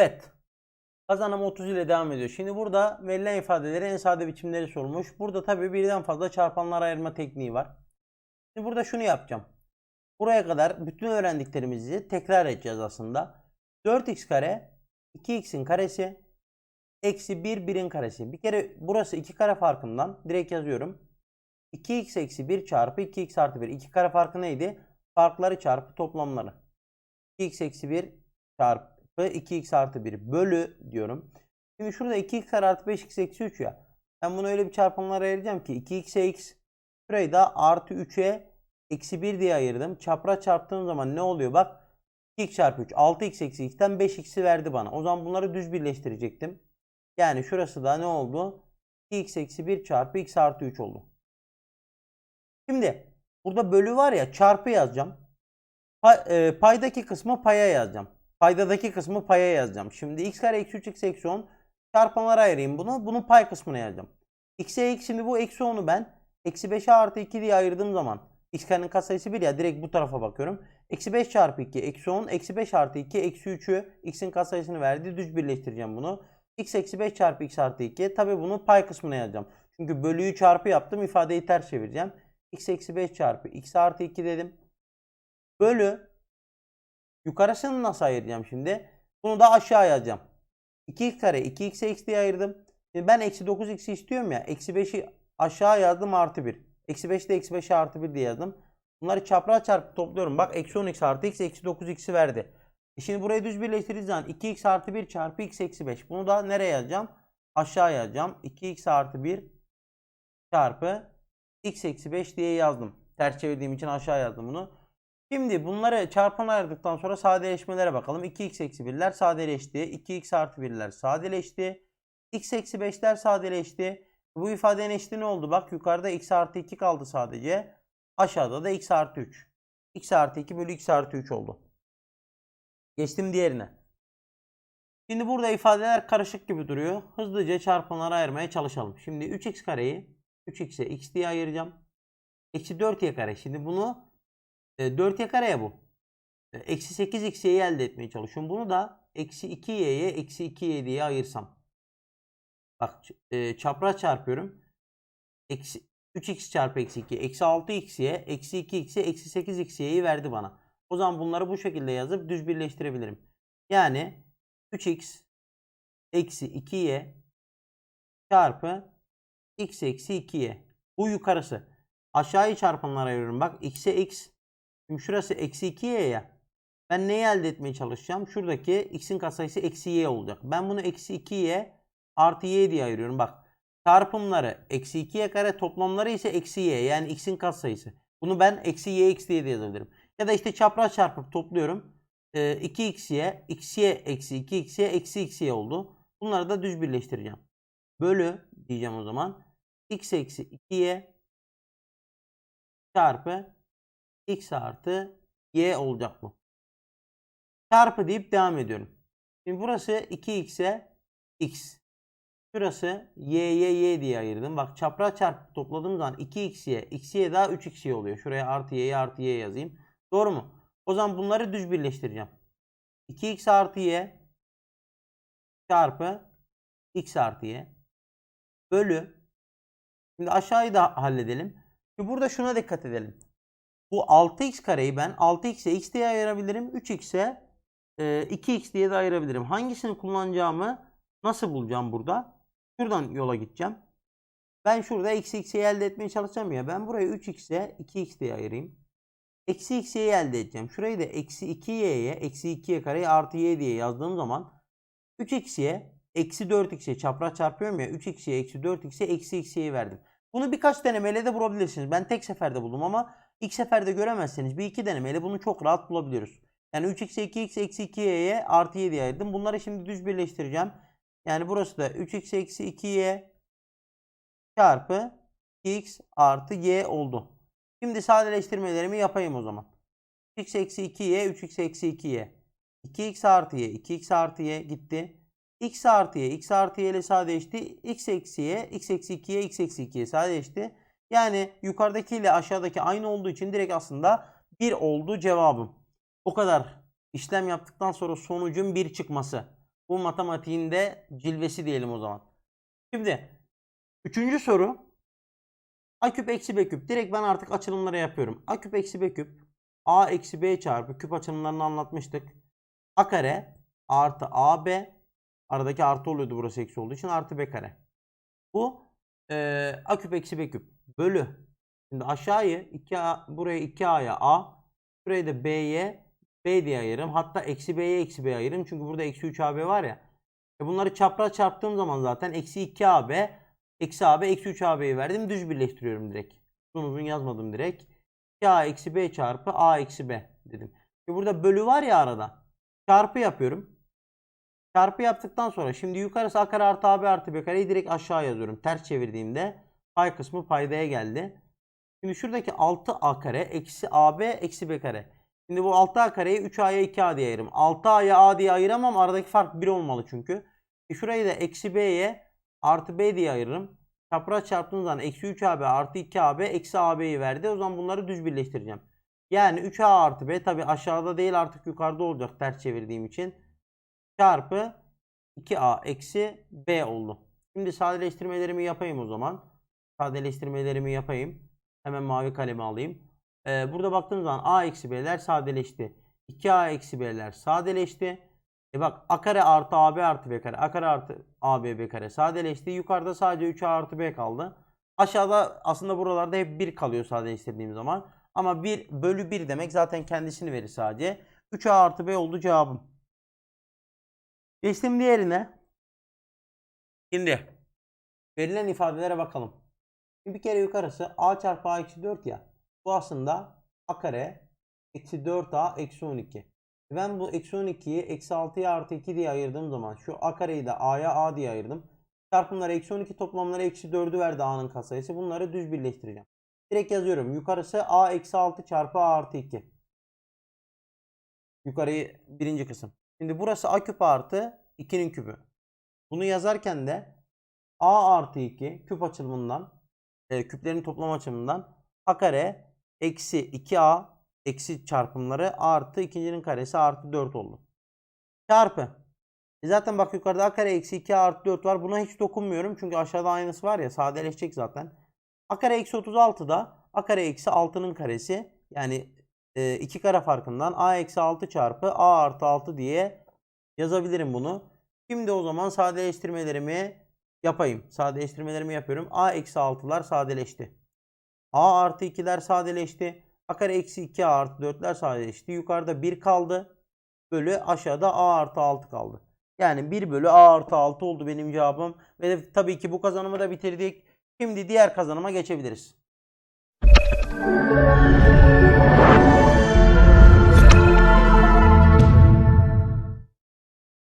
Evet. Kazanım 30 ile devam ediyor. Şimdi burada verilen ifadeleri en sade biçimleri sorulmuş. Burada tabii birden fazla çarpanlara ayırma tekniği var. Şimdi burada şunu yapacağım. Buraya kadar bütün öğrendiklerimizi tekrar edeceğiz aslında. 4x kare 2x'in karesi eksi 1 1'in karesi. Bir kere burası 2 kare farkından direkt yazıyorum. 2x eksi 1 çarpı 2x artı 1. 2 kare farkı neydi? Farkları çarpı toplamları. 2x eksi 1 çarpı 2x artı 1 bölü diyorum. Şimdi şurada 2x kare artı 5x eksi 3 ya. Ben bunu öyle bir çarpanlara ayıracağım ki 2x'e x. Şurayı da artı 3'e eksi 1 diye ayırdım. Çapraz çarptığım zaman ne oluyor? Bak 2x çarpı 3 6x eksi x'ten 5x'i verdi bana. O zaman bunları düz birleştirecektim. Yani şurası da ne oldu? 2x eksi 1 çarpı x artı 3 oldu. Şimdi burada bölü var ya çarpı yazacağım. Pa- e, paydaki kısmı paya yazacağım. Paydadaki kısmı paya yazacağım. Şimdi x kare eksi 3 x eksi 10 çarpanlara ayırayım bunu. Bunun pay kısmına yazacağım. x'e x şimdi bu eksi 10'u ben eksi 5'e artı 2 diye ayırdığım zaman x karenin katsayısı 1 ya direkt bu tarafa bakıyorum. Eksi 5 çarpı 2 eksi 10 eksi 5 artı 2 eksi 3'ü x'in katsayısını verdi. Düz birleştireceğim bunu. x eksi 5 çarpı x artı 2 tabi bunu pay kısmına yazacağım. Çünkü bölüyü çarpı yaptım ifadeyi ters çevireceğim. x eksi 5 çarpı x artı 2 dedim. Bölü yukarısını nasıl ayıracağım şimdi? Bunu da aşağı yazacağım. 2x kare 2x'e x diye ayırdım. Şimdi ben eksi 9x'i istiyorum ya. Eksi 5'i aşağı yazdım artı 1. Eksi 5 de eksi 5'e artı 1 diye yazdım. Bunları çapraz çarpıp topluyorum. Bak eksi 10x artı x eksi 9x'i verdi. E şimdi burayı düz birleştirdiğiniz zaman 2x artı 1 çarpı x eksi 5. Bunu da nereye yazacağım? Aşağı yazacağım. 2x artı 1 çarpı x eksi 5 diye yazdım. Ters çevirdiğim için aşağı yazdım bunu. Şimdi bunları çarpana ayırdıktan sonra sadeleşmelere bakalım. 2x eksi 1'ler sadeleşti. 2x artı 1'ler sadeleşti. x eksi 5'ler sadeleşti. Bu ifadenin eşiti ne oldu? Bak yukarıda x artı 2 kaldı sadece. Aşağıda da x artı 3. x artı 2 bölü x artı 3 oldu. Geçtim diğerine. Şimdi burada ifadeler karışık gibi duruyor. Hızlıca çarpanlara ayırmaya çalışalım. Şimdi 3x kareyi 3x'e x diye ayıracağım. Eksi 4y kare. Şimdi bunu 4y kareye bu. E, Eksi 8x'yi elde etmeye çalışıyorum. Bunu da eksi 2y'ye eksi 2y diye ayırsam. Bak e, çapraz çarpıyorum. Eksi 3x çarpı eksi 2. Eksi 6x'ye eksi 2x'e eksi 8x'ye'yi verdi bana. O zaman bunları bu şekilde yazıp düz birleştirebilirim. Yani 3x eksi 2y çarpı x eksi 2y. Bu yukarısı. Aşağıyı çarpanlara ayırıyorum. Bak x'e x. Şimdi şurası eksi 2y ya. Ben neyi elde etmeye çalışacağım? Şuradaki x'in katsayısı eksi y olacak. Ben bunu eksi 2y artı y diye ayırıyorum. Bak çarpımları eksi 2y kare toplamları ise eksi y. Yani x'in katsayısı. Bunu ben eksi y x diye de yazabilirim. Ya da işte çapraz çarpıp topluyorum. Ee, 2xy, xy eksi 2xy eksi xy oldu. Bunları da düz birleştireceğim. Bölü diyeceğim o zaman. x eksi 2y çarpı x artı y olacak bu. Çarpı deyip devam ediyorum. Şimdi burası 2x'e x. Şurası y'ye y diye ayırdım. Bak çapraz çarpıp topladığım zaman 2x'ye x'ye daha 3x'ye oluyor. Şuraya artı y'ye artı y yazayım. Doğru mu? O zaman bunları düz birleştireceğim. 2x artı y çarpı x artı y bölü Şimdi aşağıyı da halledelim. Şimdi burada şuna dikkat edelim. Bu 6x kareyi ben 6x'e x diye ayırabilirim. 3x'e e, 2x diye de ayırabilirim. Hangisini kullanacağımı nasıl bulacağım burada? Şuradan yola gideceğim. Ben şurada eksi x'yi elde etmeye çalışacağım ya. Ben burayı 3x'e 2x diye ayırayım. Eksi x'yi elde edeceğim. Şurayı da eksi 2y'ye eksi 2y kareyi artı y diye yazdığım zaman 3x'ye eksi 4x'ye çapraz çarpıyorum ya 3x'ye eksi 4x'ye eksi x'ye verdim. Bunu birkaç denemeyle de bulabilirsiniz. Ben tek seferde buldum ama ilk seferde göremezseniz bir iki denemeyle bunu çok rahat bulabiliyoruz. Yani 3x'e 2x eksi 2y'ye artı y diye ayırdım. Bunları şimdi düz birleştireceğim. Yani burası da 3x eksi 2y çarpı x artı y oldu. Şimdi sadeleştirmelerimi yapayım o zaman. x eksi 2y 3x eksi 2y. 2x artı y 2x artı y gitti. x artı y x artı y ile sadeleşti. x eksi y x eksi 2y x eksi 2y sadeleşti. Yani yukarıdaki ile aşağıdaki aynı olduğu için direkt aslında 1 oldu cevabım. O kadar işlem yaptıktan sonra sonucun 1 çıkması. Bu matematiğinde cilvesi diyelim o zaman. Şimdi üçüncü soru. A küp eksi B küp. Direkt ben artık açılımları yapıyorum. A küp eksi B küp. A eksi B çarpı küp açılımlarını anlatmıştık. A kare artı AB. Aradaki artı oluyordu burası eksi olduğu için artı B kare. Bu eee A küp eksi B küp. Bölü. Şimdi aşağıyı 2A, burayı 2A'ya A. Burayı da B'ye B diye ayırırım. Hatta eksi B'ye eksi B ayırırım. Çünkü burada eksi 3AB var ya. E bunları çapraz çarptığım zaman zaten eksi 2AB eksi AB eksi 3AB'yi verdim. Düz birleştiriyorum direkt. Uzun uzun yazmadım direkt. 2A eksi B çarpı A eksi B dedim. E burada bölü var ya arada. Çarpı yapıyorum. Çarpı yaptıktan sonra şimdi yukarısı A kare artı AB artı B kareyi direkt aşağı yazıyorum. Ters çevirdiğimde pay kısmı paydaya geldi. Şimdi şuradaki 6A kare eksi AB eksi B kare. Şimdi bu 6A kareyi 3A'ya 2A diye ayırırım. 6A'ya A diye ayıramam. Aradaki fark 1 olmalı çünkü. E şurayı da eksi B'ye artı B diye ayırırım. Çapraz çarptığım zaman eksi 3AB artı 2AB eksi AB'yi verdi. O zaman bunları düz birleştireceğim. Yani 3A artı B tabi aşağıda değil artık yukarıda olacak ters çevirdiğim için. Çarpı 2A eksi B oldu. Şimdi sadeleştirmelerimi yapayım o zaman. Sadeleştirmelerimi yapayım. Hemen mavi kalemi alayım. Ee, burada baktığım zaman A eksi B'ler sadeleşti. 2A eksi B'ler sadeleşti. E bak A kare artı AB artı B kare. A kare artı AB B kare sadeleşti. Yukarıda sadece 3A artı B kaldı. Aşağıda aslında buralarda hep 1 kalıyor sadeleştirdiğim zaman. Ama 1 bölü 1 demek zaten kendisini verir sadece. 3A artı B oldu cevabım. Geçtim diğerine. Şimdi verilen ifadelere bakalım. Şimdi bir kere yukarısı a çarpı a eksi 4 ya. Bu aslında a kare eksi 4a eksi 12. Ben bu eksi 12'yi eksi 6'ya artı 2 diye ayırdığım zaman şu a kareyi de a'ya a diye ayırdım. Çarpımları eksi 12 toplamları eksi 4'ü verdi a'nın katsayısı. Bunları düz birleştireceğim. Direkt yazıyorum. Yukarısı a eksi 6 çarpı a artı 2. Yukarıyı birinci kısım. Şimdi burası a küp artı 2'nin küpü. Bunu yazarken de a artı 2 küp açılımından e, küplerin toplam açılımından a kare eksi 2a eksi çarpımları artı ikincinin karesi artı 4 oldu. Çarpı. E zaten bak yukarıda a kare eksi 2a artı 4 var. Buna hiç dokunmuyorum. Çünkü aşağıda aynısı var ya sadeleşecek zaten. a kare eksi 36 da a kare eksi 6'nın karesi. Yani e, iki kare farkından a eksi 6 çarpı a artı 6 diye yazabilirim bunu. Şimdi o zaman sadeleştirmelerimi yapayım. Sadeleştirmelerimi yapıyorum. A eksi 6'lar sadeleşti. A artı 2'ler sadeleşti. A kare eksi 2 A artı 4'ler sadeleşti. Yukarıda 1 kaldı. Bölü aşağıda A artı 6 kaldı. Yani 1 bölü A artı 6 oldu benim cevabım. Ve tabii ki bu kazanımı da bitirdik. Şimdi diğer kazanıma geçebiliriz.